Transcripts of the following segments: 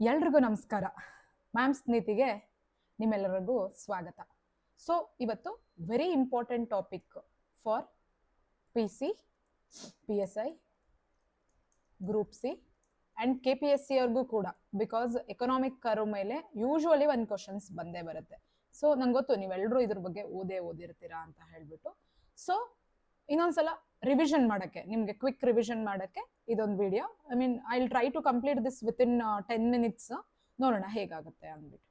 ಎಲ್ರಿಗೂ ನಮಸ್ಕಾರ. ಮ್ಯಾಮ್ ಸ್ನೇಹಿತಿಗೆ ನಿಮ್ಮೆಲ್ಲರಿಗೂ ಸ್ವಾಗತ. ಸೊ ಇವತ್ತು very important topic for P C P S I group C and K P S C ಅವ್ರಿಗೂ ಕೂಡ ಬಿಕಾಸ್ ಎಕನಾಮಿಕ್ ಕರು ಮೇಲೆ ಯೂಶ್ವಲಿ ಒಂದು ಕ್ವಶನ್ಸ್ ಬಂದೇ ಬರುತ್ತೆ. ಸೊ ನಂಗೆ ಗೊತ್ತು ನೀವೆಲ್ಲರೂ ಇದ್ರ ಬಗ್ಗೆ ಓದೇ ಓದಿರ್ತೀರಾ ಅಂತ ಹೇಳ್ಬಿಟ್ಟು. ಸೊ ಇನ್ನೊಂದ್ಸಲ ರಿವಿಷನ್ ಮಾಡೋಕ್ಕೆ, ನಿಮಗೆ ಕ್ವಿಕ್ ರಿವಿಷನ್ ಮಾಡೋಕ್ಕೆ ಇದೊಂದು video I mean I will try to complete this within ten minutes ನೋಡೋಣ ಹೇಗಾಗುತ್ತೆ ಅಂದ್ಬಿಟ್ಟು.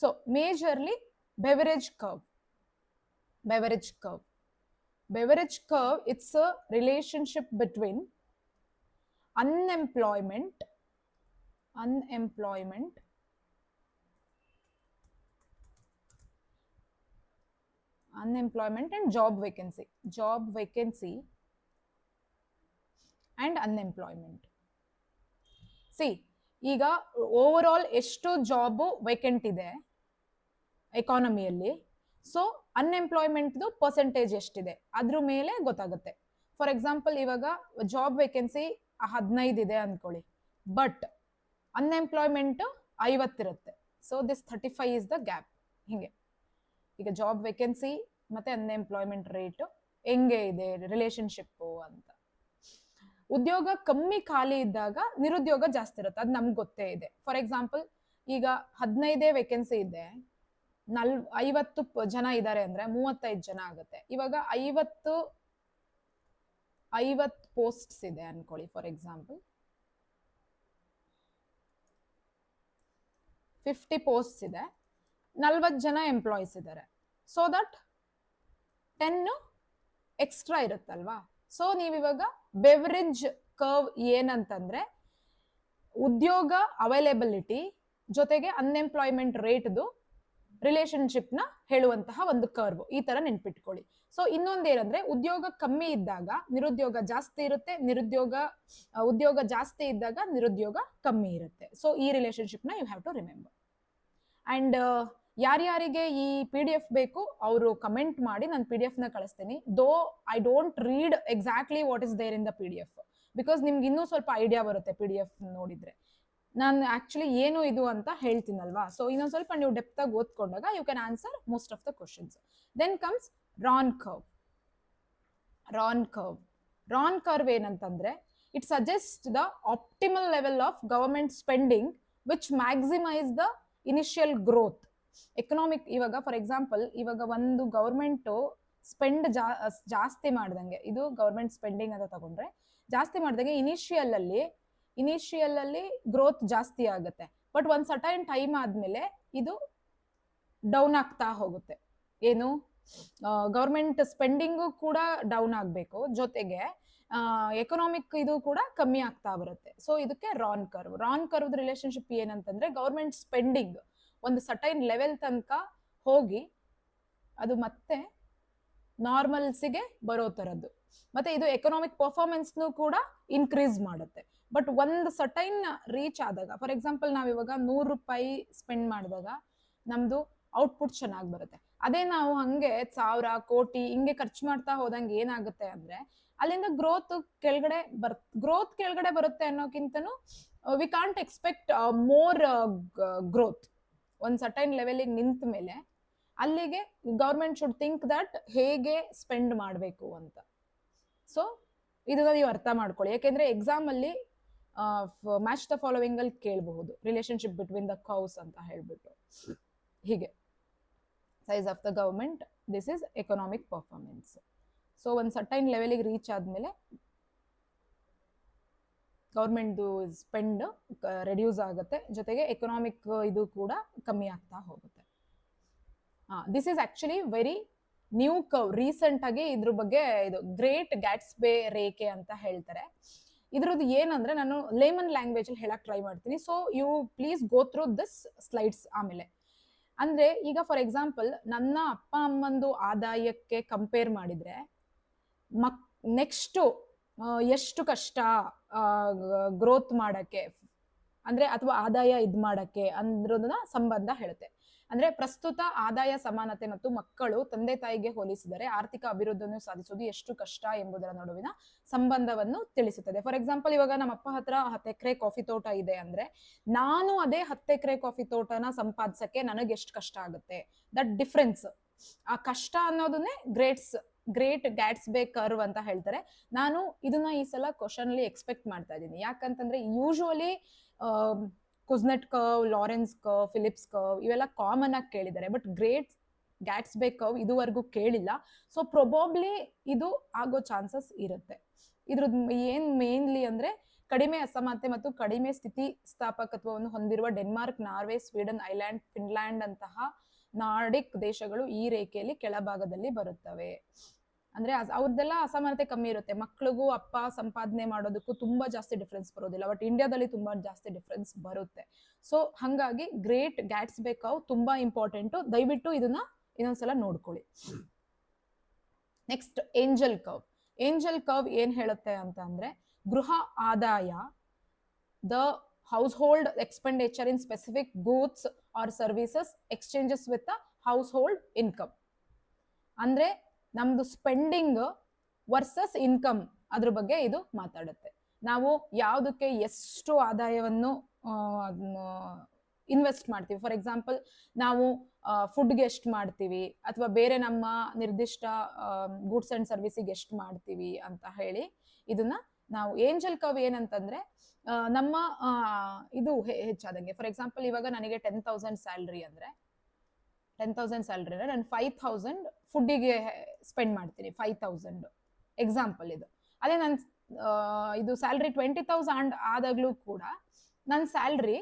So majorly Beveridge curve Beveridge curve Beveridge curve it's a relationship between unemployment unemployment unemployment and job vacancy. Job vacancy and unemployment. See ಈಗ overall ಎಷ್ಟು job vacant ಇದೆ ಎಕಾನಮಿಯಲ್ಲಿ so ಅನ್ಎಂಪ್ಲಾಯ್ಮೆಂಟ್ದು percentage ಎಷ್ಟಿದೆ? ಅದ್ರ ಮೇಲೆ ಗೊತ್ತಾಗುತ್ತೆ. ಫಾರ್ ಎಕ್ಸಾಂಪಲ್ ಇವಾಗ ಜಾಬ್ ವೇಕೆನ್ಸಿ ಹದಿನೈದು ಇದೆ ಅಂದ್ಕೊಳ್ಳಿ but unemployment ಐವತ್ತಿರುತ್ತೆ so this thirty five is the gap ಹಿಂಗೆ. ಈಗ ಜಾಬ್ ವೇಕೆನ್ಸಿ ಮತ್ತೆ ಅನ್ಎಂಪ್ಲಾಯ್ಮೆಂಟ್ ರೇಟ್ ಹೆಂಗೆ ಇದೆ ರಿಲೇಶನ್ಶಿಪ್ಪು ಅಂತ. ಉದ್ಯೋಗ ಕಮ್ಮಿ ಖಾಲಿ ಇದ್ದಾಗ ನಿರುದ್ಯೋಗ ಜಾಸ್ತಿ ಇರುತ್ತೆ, ಅದು ನಮ್ಗೆ ಗೊತ್ತೇ ಇದೆ. ಫಾರ್ ಎಕ್ಸಾಂಪಲ್ ಈಗ ಹದಿನೈದೇ ವೇಕೆನ್ಸಿ ಇದೆ, ನಲ್, ಐವತ್ತು ಜನ ಇದ್ದಾರೆ ಅಂದ್ರೆ ಮೂವತ್ತೈದು ಜನ ಆಗುತ್ತೆ. ಇವಾಗ ಐವತ್ತು ಐವತ್ತು ಪೋಸ್ಟ್ಸ್ ಇದೆ ಅನ್ಕೊಳ್ಳಿ ಫಾರ್ ಎಕ್ಸಾಂಪಲ್ ಫಿಫ್ಟಿ ಪೋಸ್ಟ್ಸ್ ಇದೆ. ನಲ್ವತ್ತು ಜನ ಎಂಪ್ಲಾಯೀಸ್ ಇದ್ದಾರೆ ಸೊ ದಟ್ ಟೆನ್ನು ಎಕ್ಸ್ಟ್ರಾ ಇರುತ್ತಲ್ವಾ? ಸೊ ನೀವಿವಾಗ ಬೆವರೇಜ್ ಕರ್ವ್ ಏನಂತಂದ್ರೆ ಉದ್ಯೋಗ ಅವೈಲೇಬಿಲಿಟಿ ಜೊತೆಗೆ ಅನ್ಎಂಪ್ಲಾಯ್ಮೆಂಟ್ ರೇಟ್ದು ರಿಲೇಶನ್ಶಿಪ್ನ ಹೇಳುವಂತಹ ಒಂದು ಕರ್ವ್ ಈ ತರ ನೆನ್ಪಿಟ್ಕೊಳ್ಳಿ. ಸೊ ಇನ್ನೊಂದೇನಂದ್ರೆ ಉದ್ಯೋಗ ಕಮ್ಮಿ ಇದ್ದಾಗ ನಿರುದ್ಯೋಗ ಜಾಸ್ತಿ ಇರುತ್ತೆ, ನಿರುದ್ಯೋಗ ಉದ್ಯೋಗ ಜಾಸ್ತಿ ಇದ್ದಾಗ ನಿರುದ್ಯೋಗ ಕಮ್ಮಿ ಇರುತ್ತೆ. ಸೊ ಈ ರಿಲೇಶನ್ಶಿಪ್ನ you have to remember and ಯಾರ್ಯಾರಿಗೆ ಈ ಪಿ ಡಿ ಎಫ್ ಬೇಕು, ಅವರು ಕಮೆಂಟ್ ಮಾಡಿ ನಾನು ಪಿ ಡಿ ಎಫ್ನ ಕಳಿಸ್ತೀನಿ. Though I don't read exactly what is there in the P D F because ನಿಮ್ಗೆ ಇನ್ನೂ ಸ್ವಲ್ಪ ಐಡಿಯಾ ಬರುತ್ತೆ ಪಿ ಡಿ ಎಫ್ ನೋಡಿದ್ರೆ. ನಾನು ಆಕ್ಚುಲಿ ಏನು ಇದು ಅಂತ ಹೇಳ್ತೀನಲ್ವಾ? ಸೊ ಇನ್ನೊಂದು ಸ್ವಲ್ಪ ನೀವು ಡೆಪ್ತ್ ಆಗಿ ಓದ್ಕೊಂಡಾಗ you can answer most of the questions then comes Rahn curve Rahn curve Rahn curve ಏನಂತಂದ್ರೆ it suggest the optimal level of government spending which maximise the initial growth economic ಇವಾಗ for example ಇವಾಗ ಒಂದು government spend ಜಾ, ಜಾಸ್ತಿ ಮಾಡ್ದಂಗೆ, ಇದು government spending ಅಂತ ತಗೊಂಡ್ರೆ, ಜಾಸ್ತಿ ಮಾಡ್ದಂಗೆ ಇನಿಷಿಯಲ್ ಅಲ್ಲಿ ಇನಿಷಿಯಲ್ ಅಲ್ಲಿ ಗ್ರೋತ್ ಜಾಸ್ತಿ ಆಗುತ್ತೆ. ಬಟ್ ಒಂದ್ ಸರ್ಟೈನ್ ಟೈಮ್ ಆದ್ಮೇಲೆ ಇದು ಡೌನ್ ಆಗ್ತಾ ಹೋಗುತ್ತೆ. ಏನು? ಗೌರ್ಮೆಂಟ್ ಸ್ಪೆಂಡಿಂಗು ಕೂಡ ಡೌನ್ ಆಗಬೇಕು. ಜೊತೆಗೆ ಎಕನಾಮಿಕ್ ಇದು ಕೂಡ ಕಮ್ಮಿ ಆಗ್ತಾ ಬರುತ್ತೆ. ಸೊ ಇದಕ್ಕೆ Rahn curve Rahn curve relationship ಏನಂತಂದ್ರೆ ಗೌರ್ಮೆಂಟ್ ಸ್ಪೆಂಡಿಂಗ್ ಒಂದು ಸಟೈನ್ ಲೆವೆಲ್ ತನಕ ಹೋಗಿ ಅದು ಮತ್ತೆ ನಾರ್ಮಲ್ಸಿಗೆ ಬರೋ ಥರದ್ದು ಮತ್ತೆ ಇದು ಎಕನಾಮಿಕ್ ಪರ್ಫಾರ್ಮೆನ್ಸ್ನು ಕೂಡ ಇನ್ಕ್ರೀಸ್ ಮಾಡುತ್ತೆ. ಬಟ್ ಒಂದು ಸಟೈನ್ ರೀಚ್ ಆದಾಗ ಫಾರ್ ಎಕ್ಸಾಂಪಲ್ ನಾವು ಇವಾಗ ನೂರು ರೂಪಾಯಿ ಸ್ಪೆಂಡ್ ಮಾಡಿದಾಗ ನಮ್ದು ಔಟ್ಪುಟ್ ಚೆನ್ನಾಗಿ ಬರುತ್ತೆ. ಅದೇ ನಾವು ಹಂಗೆ ಸಾವಿರ, ಕೋಟಿ ಹಿಂಗೆ ಖರ್ಚು ಮಾಡ್ತಾ ಹೋದಂಗೆ ಏನಾಗುತ್ತೆ ಅಂದ್ರೆ, ಅಲ್ಲಿಂದ ಗ್ರೋತ್ ಕೆಳಗಡೆ ಬರ್ ಗ್ರೋತ್ ಕೆಳಗಡೆ ಬರುತ್ತೆ ಅನ್ನೋಕ್ಕಿಂತನೂ we can't expect more growth ಒಂದು ಸರ್ಟೈನ್ ಲೆವೆಲಿಗೆ ನಿಂತ ಮೇಲೆ ಅಲ್ಲಿಗೆ ಗೌರ್ಮೆಂಟ್ ಶುಡ್ ಥಿಂಕ್ ದಟ್ ಹೇಗೆ ಸ್ಪೆಂಡ್ ಮಾಡಬೇಕು ಅಂತ. ಸೊ ಇದನ್ನ ನೀವು ಅರ್ಥ ಮಾಡ್ಕೊಳ್ಳಿ. ಯಾಕೆಂದ್ರೆ ಎಕ್ಸಾಮ್ ಅಲ್ಲಿ ಮ್ಯಾಚ್ ದ ಫಾಲೋವಿಂಗ್ ಅಲ್ಲಿ ಕೇಳಬಹುದು. ರಿಲೇಶನ್ಶಿಪ್ ಬಿಟ್ವೀನ್ ದ ಕೌಸ್ ಅಂತ ಹೇಳ್ಬಿಟ್ಟು. ಹೀಗೆ. Size of the government this is economic performance so ಒಂದು ಸರ್ಟೈನ್ ಲೆವೆಲಿಗೆ ರೀಚ್ ಆದಮೇಲೆ ಗೌರ್ಮೆಂಟ್ದು ಸ್ಪೆಂಡ್ ರೆಡ್ಯೂಸ್ ಆಗುತ್ತೆ. ಜೊತೆಗೆ ಎಕನಾಮಿಕ್ ಇದು ಕೂಡ ಕಮ್ಮಿ ಆಗ್ತಾ ಹೋಗುತ್ತೆ. This is actually very new cow recent ಆಗಿ ಇದ್ರ ಬಗ್ಗೆ ಇದು ಗ್ರೇಟ್ ಗ್ಯಾಟ್ಸ್ ಬೇ ರೇಖೆ ಅಂತ ಹೇಳ್ತಾರೆ. ಇದ್ರದ್ದು ಏನಂದ್ರೆ ನಾನು ಲೇಮನ್ ಲ್ಯಾಂಗ್ವೇಜ್ ಅಲ್ಲಿ ಹೇಳಕ್ ಟ್ರೈ ಮಾಡ್ತೀನಿ. So you please go through this slides ಆಮೇಲೆ. ಅಂದ್ರೆ ಈಗ ಫಾರ್ ಎಕ್ಸಾಂಪಲ್ ನನ್ನ ಅಪ್ಪ ಅಮ್ಮಂದು ಆದಾಯಕ್ಕೆ ಕಂಪೇರ್ ಮಾಡಿದ್ರೆ ಮಕ್ ನೆಕ್ಸ್ಟು ಎಷ್ಟು ಕಷ್ಟ ಗ್ರೋತ್ ಮಾಡಕ್ಕೆ, ಅಂದ್ರೆ ಅಥವಾ ಆದಾಯ ಇದ್ ಮಾಡಕ್ಕೆ ಅಂದ್ರದನ್ನ ಸಂಬಂಧ ಹೇಳುತ್ತೆ. ಅಂದ್ರೆ ಪ್ರಸ್ತುತ ಆದಾಯ, ಸಮಾನತೆ ಮತ್ತು ಮಕ್ಕಳು ತಂದೆ ತಾಯಿಗೆ ಹೋಲಿಸಿದರೆ ಆರ್ಥಿಕ ಅಭಿವೃದ್ಧಿಯನ್ನು ಸಾಧಿಸುವುದು ಎಷ್ಟು ಕಷ್ಟ ಎಂಬುದರ ನಡುವಿನ ಸಂಬಂಧವನ್ನು ತಿಳಿಸುತ್ತದೆ. ಫಾರ್ ಎಕ್ಸಾಂಪಲ್ ಇವಾಗ ನಮ್ಮ ಅಪ್ಪ ಹತ್ರ ಎಕರೆ ಕಾಫಿ ತೋಟ ಇದೆ ಅಂದ್ರೆ ನಾನು ಅದೇ ಹತ್ತು ಎಕರೆ ಕಾಫಿ ತೋಟನ ಸಂಪಾದಿಸಕ್ಕೆ ನನಗೆ ಎಷ್ಟು ಕಷ್ಟ ಆಗುತ್ತೆ? ದಟ್ ಡಿಫ್ರೆನ್ಸ್ ಆ ಕಷ್ಟ ಅನ್ನೋದನ್ನೇ ಗ್ರೇಟ್ಸ್ ಗ್ರೇಟ್ ಗ್ಯಾಟ್ಸ್ ಬೇ ಕರ್ವ್ ಅಂತ ಹೇಳ್ತಾರೆ. ನಾನು ಇದನ್ನ ಈ ಸಲ ಕ್ವಶನ್ ಅಲ್ಲಿ ಎಕ್ಸ್ಪೆಕ್ಟ್ ಮಾಡ್ತಾ ಇದ್ದೀನಿ. ಯಾಕಂತಂದ್ರೆ usually Kuznets curve Lorenz curve Phillips curve ಇವೆಲ್ಲ ಕಾಮನ್ ಆಗಿ ಕೇಳಿದ್ದಾರೆ. ಬಟ್ ಗ್ರೇಟ್ ಗ್ಯಾಟ್ಸ್ ಬೇ ಕರ್ವ್ ಇದುವರೆಗೂ ಕೇಳಿಲ್ಲ. ಸೊ ಪ್ರೊಬಾಬ್ಲಿ ಇದು ಆಗೋ ಚಾನ್ಸಸ್ ಇರುತ್ತೆ. ಇದ್ರದ್ದು ಏನ್ ಮೇನ್ಲಿ ಅಂದ್ರೆ ಕಡಿಮೆ ಅಸಮಾನತೆ ಮತ್ತು ಕಡಿಮೆ ಸ್ಥಿತಿ ಸ್ಥಾಪಕತ್ವವನ್ನು ಹೊಂದಿರುವ Denmark Norway Sweden Iceland Finland ಅಂತಹ ನಾರ್ಡಿಕ್ ದೇಶಗಳು ಈ ರೇಖೆಯಲ್ಲಿ ಕೆಳಭಾಗದಲ್ಲಿ ಬರುತ್ತವೆ. ಅಂದ್ರೆ ಅವ್ರದ್ದೆಲ್ಲ ಅಸಮಾನತೆ ಕಮ್ಮಿ ಇರುತ್ತೆ. ಮಕ್ಳಿಗೂ ಅಪ್ಪ ಸಂಪಾದನೆ ಮಾಡೋದಕ್ಕೂ ತುಂಬಾ ಜಾಸ್ತಿ ಡಿಫ್ರೆನ್ಸ್ ಬರೋದಿಲ್ಲ. ಬಟ್ ಇಂಡಿಯಾದಲ್ಲಿ ತುಂಬಾ ಜಾಸ್ತಿ ಡಿಫ್ರೆನ್ಸ್ ಬರುತ್ತೆ. ಸೊ ಹಂಗಾಗಿ ಗ್ರೇಟ್ ಗ್ಯಾಟ್ಸ್ ಬೇಕಾವ್ ತುಂಬಾ ಇಂಪಾರ್ಟೆಂಟ್ ದಯವಿಟ್ಟು ಇದನ್ನ ಇನ್ನೊಂದ್ಸಲ ನೋಡ್ಕೊಳ್ಳಿ. Next Engel curve Engel curve ಏನ್ ಹೇಳುತ್ತೆ ಅಂತ ಅಂದ್ರೆ ಗೃಹ ಆದಾಯ household expenditure in specific goods or services exchanges with income hold income ಅಂದ್ರೆ ನಮ್ದು ಸ್ಪೆಂಡಿಂಗ್ ವರ್ಸಸ್ ಇನ್ಕಮ್ ಅದ್ರ ಬಗ್ಗೆ ಇದು ಮಾತಾಡುತ್ತೆ. ನಾವು ಯಾವುದಕ್ಕೆ ಎಷ್ಟು ಆದಾಯವನ್ನು ಇನ್ವೆಸ್ಟ್ ಮಾಡ್ತೀವಿ? ಫಾರ್ ಎಕ್ಸಾಂಪಲ್ ನಾವು ಫುಡ್ಗೆ ಎಷ್ಟು ಮಾಡ್ತೀವಿ? ಅಥವಾ ಬೇರೆ ನಮ್ಮ ನಿರ್ದಿಷ್ಟ ಗೂಡ್ಸ್ ಅಂಡ್ ಸರ್ವಿಸಿಗೆ ಎಷ್ಟು ಮಾಡ್ತೀವಿ ಅಂತ ಹೇಳಿ ಇದನ್ನ ನಾವು ಏಂಜಲ್ ಕವ್ ಏನಂತಂದ್ರೆ ನಮ್ಮ ಇದು ಹೆಚ್ಚಾದಂಗೆ. ಫಾರ್ ಎಕ್ಸಾಂಪಲ್ ಇವಾಗ ನನಗೆ ಟೆನ್ ತೌಸಂಡ್ ಸ್ಯಾಲ್ರಿ ಅಂದ್ರೆ ಟೆನ್ ತೌಸಂಡ್ ಸ್ಯಾಲ್ರಿ ಅಂದ್ರೆ ನಾನು ಫೈವ್ ತೌಸಂಡ್ ಫುಡ್ಡಿಗೆ ಸ್ಪೆಂಡ್ ಮಾಡ್ತೀನಿ ಫೈವ್ ತೌಸಂಡ್ ಎಕ್ಸಾಂಪಲ್ ಇದು. ಅದೇ ನನ್ನ ಇದು ಸ್ಯಾಲ್ರಿ ಟ್ವೆಂಟಿ ತೌಸಂಡ್ ಆದಾಗ್ಲೂ ಕೂಡ ನನ್ನ ಸ್ಯಾಲ್ರಿ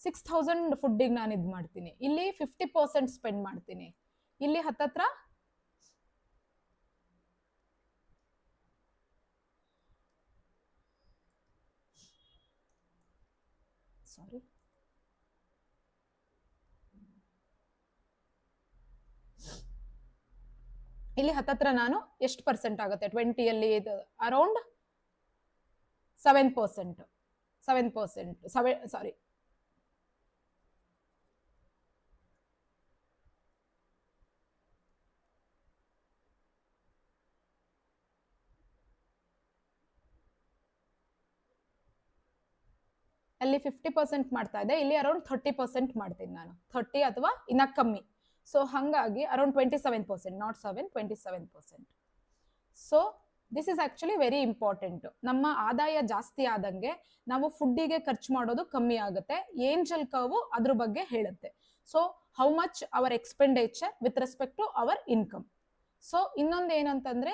ಸಿಕ್ಸ್ ತೌಸಂಡ್ ಫುಡ್ಡಿಗೆ ನಾನು ಇದು ಮಾಡ್ತೀನಿ ಇಲ್ಲಿ ಫಿಫ್ಟಿ ಪರ್ಸೆಂಟ್ ಸ್ಪೆಂಡ್ ಮಾಡ್ತೀನಿ. ಇಲ್ಲಿ ಹತ್ತತ್ರ ಸಾರಿ ಇಲ್ಲಿ ಹತ್ತತ್ರ ನಾನು ಎಷ್ಟು ಪರ್ಸೆಂಟ್ ಆಗುತ್ತೆ? ಟ್ವೆಂಟಿಯಲ್ಲಿ ಇದು around seven percent seven percent ಸೆವೆ sorry ಅಲ್ಲಿ ಫಿಫ್ಟಿ ಪರ್ಸೆಂಟ್ ಮಾಡ್ತಾ ಇದೆ, ಇಲ್ಲಿ ಅರೌಂಡ್ ಥರ್ಟಿ ಪರ್ಸೆಂಟ್ ಮಾಡ್ತೀನಿ ನಾನು. ಥರ್ಟಿ ಅಥವಾ ಇನ್ನ ಕಮ್ಮಿ. ಸೊ ಹಂಗಾಗಿ around twenty seven percent not seven twenty seven percent so this is actually very important ನಮ್ಮ ಆದಾಯ ಜಾಸ್ತಿ ಆದಂಗೆ ನಾವು ಫುಡ್ಡಿಗೆ ಖರ್ಚು ಮಾಡೋದು ಕಮ್ಮಿ ಆಗುತ್ತೆ. ಏಂಜಲ್ ಕರ್ವು ಅದ್ರ ಬಗ್ಗೆ ಹೇಳುತ್ತೆ. So how much our expenditure with respect to our income so ಇನ್ನೊಂದು ಏನಂತಂದ್ರೆ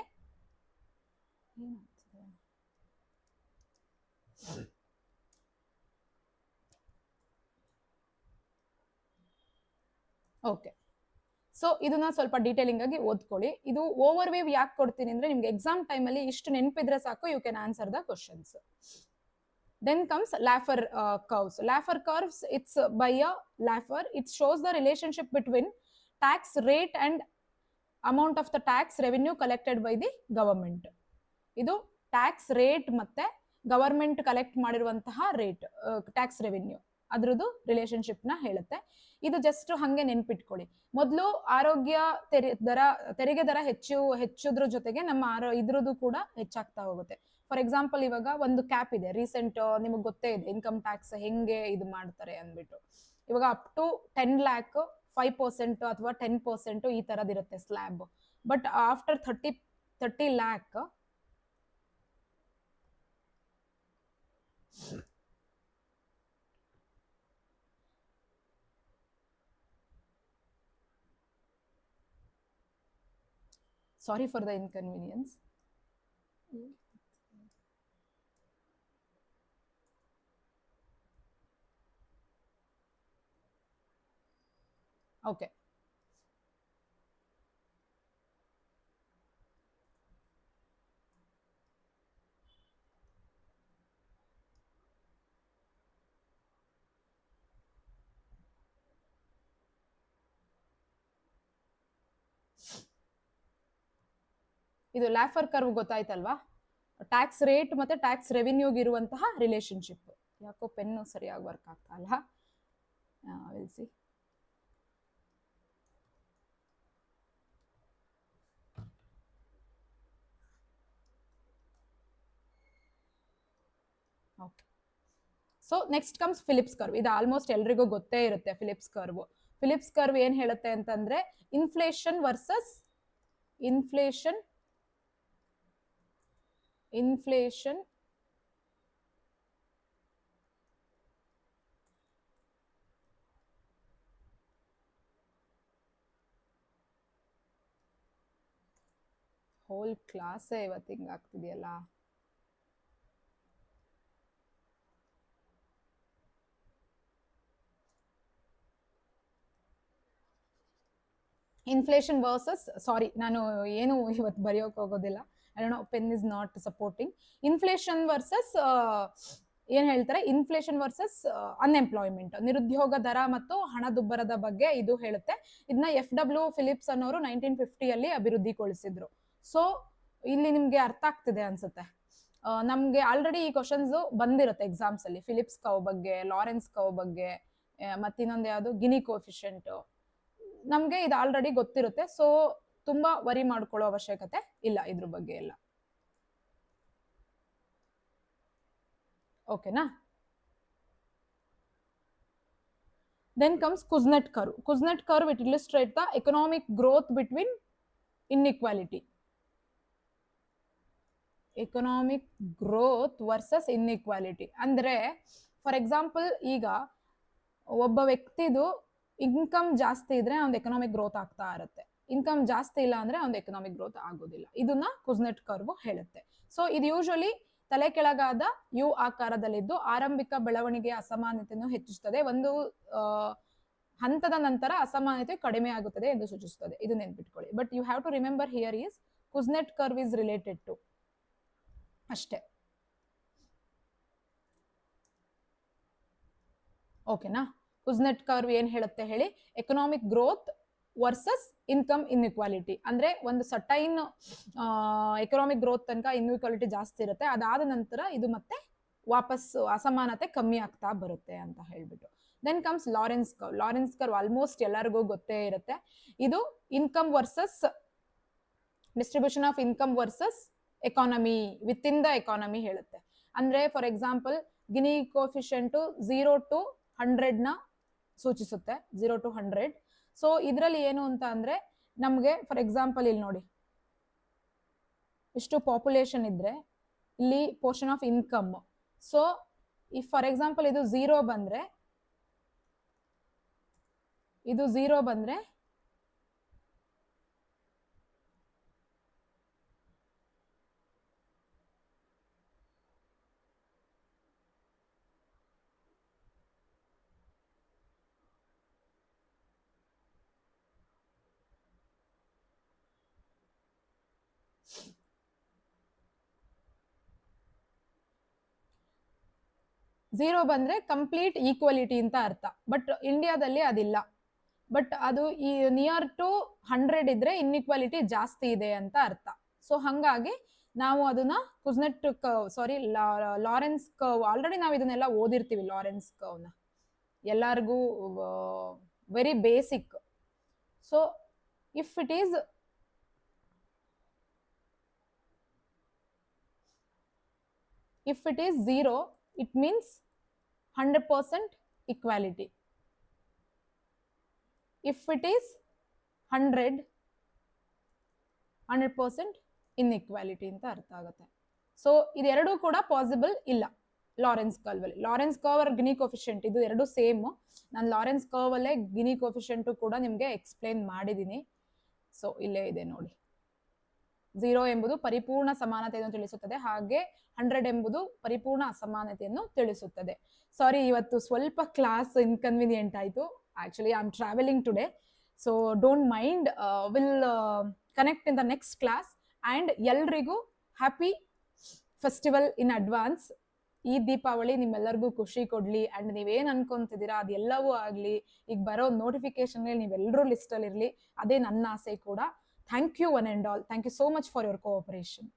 ಓಕೆ ಸೊ ಇದನ್ನ ಸ್ವಲ್ಪ ಡೀಟೇಲಿಂಗ್ ಆಗಿ ಓದ್ಕೊಳ್ಳಿ. ಇದು ಓವರ್ ವ್ಯೂ ಯಾಕೆ ಕೊಡ್ತೀನಿ ಅಂದ್ರೆ ನಿಮ್ಗೆ ಎಕ್ಸಾಮ್ ಟೈಮಲ್ಲಿ ಇಷ್ಟು ನೆನಪಿದ್ರೆ ಸಾಕು you can answer the questions then comes Laffer curves Laffer curves it's by a Laffer it's shows the relationship between tax rate and amount of the tax revenue collected by the government ಇದು tax rate ಮತ್ತೆ government collect ಮಾಡಿರುವಂತಹ rate tax revenue ಅದ್ರದ್ದು ನ ಹೇಳುತ್ತೆ. ಇದು just ಹಂಗೆ ನೆನ್ಪಿಟ್ಕೊಳ್ಳಿ. ಮೊದಲು ಆರೋಗ್ಯ ತೆರಿ, ದರ, ತೆರಿಗೆ ದರ ಹೆಚ್ಚು, ಹೆಚ್ಚುದ್ರ ಜೊತೆಗೆ ನಮ್ಮ ಆರೋ, ಇದ್ರದ್ದು ಕೂಡ ಹೆಚ್ಚಾಗ್ತಾ ಹೋಗುತ್ತೆ. ಫಾರ್ ಎಕ್ಸಾಂಪಲ್ ಇವಾಗ ಒಂದು ಕ್ಯಾಪ್ ಇದೆ. ರೀಸೆಂಟ್ ನಿಮಗೆ ಗೊತ್ತೇ ಇದೆ. ಇನ್ಕಮ್ ಟ್ಯಾಕ್ಸ್ ಹೆಂಗೆ ಇದು ಮಾಡ್ತಾರೆ ಅಂದ್ಬಿಟ್ಟು. ಇವಾಗ up to ten lakh five percent ಅಥವಾ ಟೆನ್ ಪರ್ಸೆಂಟ್ ಈ ತರದ್ ಇರುತ್ತೆ slab but after thirty thirty lakh sorry for the inconvenience okay ಇದು ಲ್ಯಾಫರ್ ಕರ್ವ್ ಗೊತ್ತಾಯ್ತಲ್ವಾ? ಟ್ಯಾಕ್ಸ್ ರೇಟ್ ಮತ್ತೆ ಟ್ಯಾಕ್ಸ್ ರೆವಿನ್ಯೂಗೆ ಇರುವಂತಹ ರಿಲೇಶನ್ಶಿಪ್ ಯಾಕೋ ಪೆನ್ನು ಸರಿಯಾಗಿ ವರ್ಕ್ ಆಗ್ತಾ ಅಲ್ಲ will see okay so next comes Phillips curve ಇದು ಆಲ್ಮೋಸ್ಟ್ ಎಲ್ರಿಗೂ ಗೊತ್ತೇ ಇರುತ್ತೆ ಫಿಲಿಪ್ಸ್ ಕರ್ವ್ ಫಿಲಿಪ್ಸ್ ಕರ್ವ್ ಏನ್ ಹೇಳುತ್ತೆ ಅಂತಂದ್ರೆ inflation versus inflation inflation whole ಕ್ಲಾಸೇ ಇವತ್ತು ಹಿಂಗಾಗ್ತಿದೆಯಲ್ಲ ಇನ್ಫ್ಲೇಷನ್ ವರ್ಸಸ್ ಸಾರಿ ನಾನು ಏನು ಇವತ್ತು ಬರೆಯೋಕೆ ಹೋಗೋದಿಲ್ಲ. I don't know pen is not supporting inflation versus ಏನ್ ಹೇಳ್ತಾರೆ? ಇನ್ಫ್ಲೇಷನ್ ವರ್ಸಸ್ ಅನ್ಎಂಪ್ಲಾಯ್ಮೆಂಟ್ ನಿರುದ್ಯೋಗ ದರ ಮತ್ತು ಹಣದುಬ್ಬರದ ಬಗ್ಗೆ ಇದು ಹೇಳುತ್ತೆ. ಇದನ್ನ ಎಫ್ ಡಬ್ಲ್ಯೂ ಫಿಲಿಪ್ಸ್ ಅನ್ನೋರು ನೈನ್ಟೀನ್ ಫಿಫ್ಟಿಯಲ್ಲಿ ಅಭಿವೃದ್ಧಿಗೊಳಿಸಿದ್ರು. ಸೊ ಇಲ್ಲಿ ನಿಮ್ಗೆ ಅರ್ಥ ಆಗ್ತಿದೆ ಅನ್ಸುತ್ತೆ. ನಮ್ಗೆ ಆಲ್ರೆಡಿ ಈ ಕ್ವಶನ್ಸ್ ಬಂದಿರುತ್ತೆ ಎಕ್ಸಾಮ್ಸ್ ಅಲ್ಲಿ. ಫಿಲಿಪ್ಸ್ ಕೌ ಬಗ್ಗೆ ಲಾರೆನ್ಸ್ ಕೌ ಬಗ್ಗೆ ಮತ್ತಿನ್ನೊಂದು ಯಾವುದು? ಗಿನಿ ಕೋಫಿಷಿಯಂಟ್ ನಮ್ಗೆ ಇದು ಆಲ್ರೆಡಿ ಗೊತ್ತಿರುತ್ತೆ. ಸೊ ತುಂಬಾ ವರಿ ಮಾಡ್ಕೊಳ್ಳೋ ಅವಶ್ಯಕತೆ ಇಲ್ಲ ಇದ್ರ ಬಗ್ಗೆ ಎಲ್ಲ. ಓಕೆನಾ then comes Kuznets curve Kuznets curve with illustrate the economic growth between inequality economic growth versus inequality ಅಂದ್ರೆ ಫಾರ್ ಎಕ್ಸಾಂಪಲ್ ಈಗ ಒಬ್ಬ ವ್ಯಕ್ತಿದು ಇನ್ಕಮ್ ಜಾಸ್ತಿ ಇದ್ರೆ ಒಂದು ಎಕನಾಮಿಕ್ ಗ್ರೋತ್ ಆಗ್ತಾ ಇರುತ್ತೆ. ಇನ್ಕಮ್ ಜಾಸ್ತಿ ಇಲ್ಲ ಅಂದ್ರೆ ಒಂದು ಎಕನಾಮಿಕ್ ಗ್ರೋತ್ ಆಗೋದಿಲ್ಲ. ಇದನ್ನ ಕುಸ್ನೆಟ್ ಕರ್ವ್ ಹೇಳುತ್ತೆ. ಸೊ ಇದು ಯೂಶಲಿ ತಲೆ ಕೆಳಗಾದ ಯು ಆಕಾರದಲ್ಲಿದ್ದು ಆರಂಭಿಕ ಬೆಳವಣಿಗೆಯ ಅಸಮಾನತೆಯನ್ನು ಹೆಚ್ಚಿಸುತ್ತದೆ ಒಂದು ಹಂತದ ನಂತರ ಅಸಮಾನತೆ ಕಡಿಮೆ ಆಗುತ್ತದೆ ಎಂದು ಸೂಚಿಸುತ್ತದೆ. ಇದು ನೆನ್ಪಿಟ್ಕೊಳ್ಳಿ. But you have to remember here is Kuznets curve is related to ಅಷ್ಟೇ. ಓಕೆನಾ ಕುಸ್ನೆಟ್ ಕರ್ವ್ ಏನ್ ಹೇಳುತ್ತೆ ಹೇಳಿ? Economic growth versus income inequality ಅಂದ್ರೆ ಒಂದು ಸಟೈನ್ ಎಕನಾಮಿಕ್ ಗ್ರೋತ್ ತನಕ ಇನ್ಇಕ್ವಾಲಿಟಿ ಜಾಸ್ತಿ ಇರುತ್ತೆ. ಅದಾದ ನಂತರ ಇದು ಮತ್ತೆ ವಾಪಸ್ ಅಸಮಾನತೆ ಕಮ್ಮಿ ಆಗ್ತಾ ಬರುತ್ತೆ ಅಂತ ಹೇಳ್ಬಿಟ್ಟು. Then comes Lorenz curve Lorenz curve almost ಎಲ್ಲರಿಗೂ ಗೊತ್ತೇ ಇರುತ್ತೆ. ಇದು income versus distribution of income versus economy with in the economy ಹೇಳುತ್ತೆ. ಅಂದ್ರೆ for example Gini coefficient zero to ಹಂಡ್ರೆಡ್ನ ಸೂಚಿಸುತ್ತೆ. ಝೀರೋ ಟು ಹಂಡ್ರೆಡ್ ಸೊ ಇದರಲ್ಲಿ ಏನು ಅಂತ ಅಂದ್ರೆ, ನಮಗೆ ಫಾರ್ ಎಕ್ಸಾಂಪಲ್ ಇಲ್ಲಿ ನೋಡಿ. ಇಷ್ಟು ಪಾಪ್ಯುಲೇಷನ್ ಇದ್ರೆ, ಇಲ್ಲಿ ಪೋರ್ಷನ್ ಆಫ್ ಇನ್ಕಮ್ ಸೊ ಈ ಫಾರ್ ಎಕ್ಸಾಂಪಲ್ ಇದು ಝೀರೋ ಬಂದ್ರೆ, ಇದು ಝೀರೋ ಬಂದ್ರೆ ಝೀರೋ ಬಂದ್ರೆ ಕಂಪ್ಲೀಟ್ ಈಕ್ವಾಲಿಟಿ ಅಂತ ಅರ್ಥ. ಬಟ್ ಇಂಡಿಯಾದಲ್ಲಿ ಅದಿಲ್ಲ. ಬಟ್ ಅದು ಈ ನಿಯರ್ ಟು ಹಂಡ್ರೆಡ್ ಇದ್ರೆ ಇನ್ಇಕ್ವಾಲಿಟಿ ಜಾಸ್ತಿ ಇದೆ ಅಂತ ಅರ್ಥ. ಸೊ ಹಂಗಾಗಿ ನಾವು ಅದನ್ನ Kuznets curve sorry Lorenz curve already ನಾವು ಇದನ್ನೆಲ್ಲ ಓದಿರ್ತೀವಿ ಲಾರೆನ್ಸ್ ಕರ್ವ್ನ ಎಲ್ಲರಿಗೂ very basic so if it is if it is zero it means 100% equality. If it is 100 100% inequality ಅಂತ ಅರ್ಥ ಆಗುತ್ತೆ. ಸೊ ಇದೆರಡೂ ಕೂಡ ಪಾಸಿಬಲ್ ಇಲ್ಲ. ಲಾರೆನ್ಸ್ ಕರ್ವ್ ಅಲ್ಲಿ. ಲಾರೆನ್ಸ್ ಕರ್ವ್ ಗಿನಿ ಕೋಫಿಷಿಯಂಟ್ ಇದು ಎರಡು ಸೇಮ್ ನಾನು ಲಾರೆನ್ಸ್ ಕರ್ವ್ ಅಲ್ಲೇ ಗಿನಿ ಕೋಫಿಷಿಯಂಟು ಕೂಡ ನಿಮಗೆ ಎಕ್ಸ್ಪ್ಲೇನ್ ಮಾಡಿದ್ದೀನಿ ಸೊ ಇಲ್ಲೇ ಇದೆ ನೋಡಿ. ಝೀರೋ ಎಂಬುದು ಪರಿಪೂರ್ಣ ಸಮಾನತೆಯನ್ನು ತಿಳಿಸುತ್ತದೆ. ಹಾಗೆ ಹಂಡ್ರೆಡ್ ಎಂಬುದು ಪರಿಪೂರ್ಣ ಅಸಮಾನತೆಯನ್ನು ತಿಳಿಸುತ್ತದೆ. ಸಾರಿ ಇವತ್ತು ಸ್ವಲ್ಪ ಕ್ಲಾಸ್ ಇನ್ಕನ್ವೀನಿಯಂಟ್ ಆಯಿತು. Actually I am travelling today so don't mind will connect in the next class and ಎಲ್ರಿಗೂ ಹ್ಯಾಪಿ ಫೆಸ್ಟಿವಲ್ ಇನ್ ಅಡ್ವಾನ್ಸ್ ಈ ದೀಪಾವಳಿ ನಿಮ್ಮೆಲ್ಲರಿಗೂ ಖುಷಿ ಕೊಡ್ಲಿ. ಅಂಡ್ ನೀವೇನು ಅನ್ಕೊಂತಿದ್ದೀರಾ, ಅದೆಲ್ಲವೂ ಆಗಲಿ. ಈಗ ಬರೋ ನೋಟಿಫಿಕೇಶನ್ ನೀವೆಲ್ಲರೂ ಇರ್ಲಿ ಅದೇ ನನ್ನ ಆಸೆ ಕೂಡ. Thank you, one and all. Thank you so much for your cooperation.